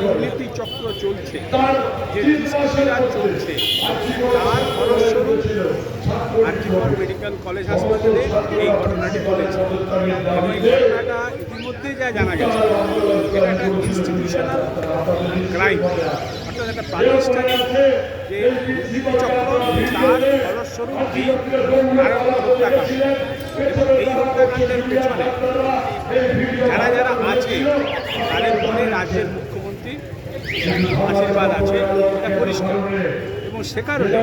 দুর্নীতি চক্র চলছে যে দুষ্কৃতিরাজ চলছে তার ফলস্বরূপ আর্জিকর মেডিকেল কলেজ হাসপাতালে এই ঘটনাটি ঘটেছে। এবং এই ঘটনাটা ইতিমধ্যেই যা জানা গেছে এটা একটা ইনস্টিটিউশনাল ক্রাইম অর্থাৎ একটা প্রাতিষ্ঠানিক যে দুর্নীতি চক্র তার ফলস্বরূপ এই নারায়ণ হত্যাকাণ্ড। এবং এই হত্যাকাণ্ডের পেছনে যারা যারা আছে তাদের মনে রাজ্যের আশীর্বাদ আছে, এটা পরিষ্কার। এবং সে কারণে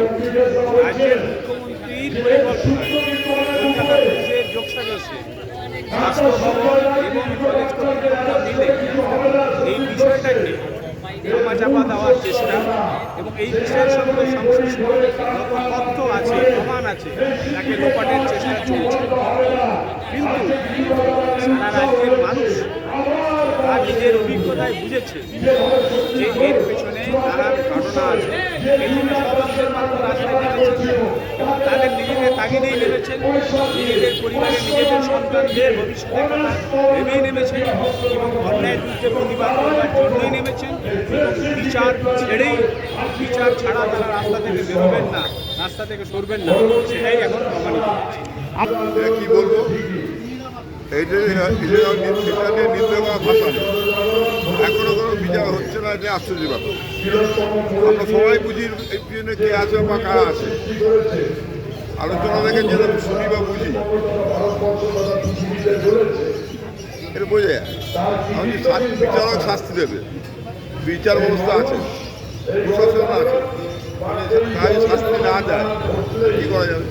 রাজ্যের মুখ্যমন্ত্রীর পরিকল্পনায় কলকাতা পুলিশের মিলে এই বিষয়টাকে চাপা দেওয়ার চেষ্টা এবং এই বিষয়ের সঙ্গে সংশ্লিষ্ট তথ্য আছে, প্রমাণ আছে, তাকে লোপাটের চেষ্টা চলছে। কিন্তু সারা রাজ্যের মানুষ নিজের অভিজ্ঞতায় বুঝেছে যে এর পেছনে তারা ঘটনা আছে। এই জন্য মানুষ রাস্তায় এবং তাদের নিজেদের তাগিদেই নেমেছেন, নিজেদের পরিবারের নিজেদের সন্তানদের ভবিষ্যতের কথা ভেবেই নেমেছেন এবং অন্যায় দুর্যোগ প্রতিবাদ করবার জন্যই নেমেছেন বিচার ছেড়েই, বিচার ছাড়া তারা রাস্তা থেকে বেরোবেন না, রাস্তা থেকে সরবেন না, সেটাই এখন প্রমাণিত হচ্ছে। কি বলব? যে এটা নিয়ে নিন্দা করা ভাষা নেই কোনো বিচার হচ্ছে না, এটা আশ্চর্য ব্যাপার। আমরা সবাই বুঝি এই পিছনে কে আছে বা কারা আছে। আলোচনা দেখে যেরকম শুনি বা বুঝি। এটা বোঝা যায়। আমি বিচারক শাস্তি দেবে। বিচার ব্যবস্থা আছে, প্রশাসন আছে। মানে শাস্তি না দেয়, কী করা যাবে?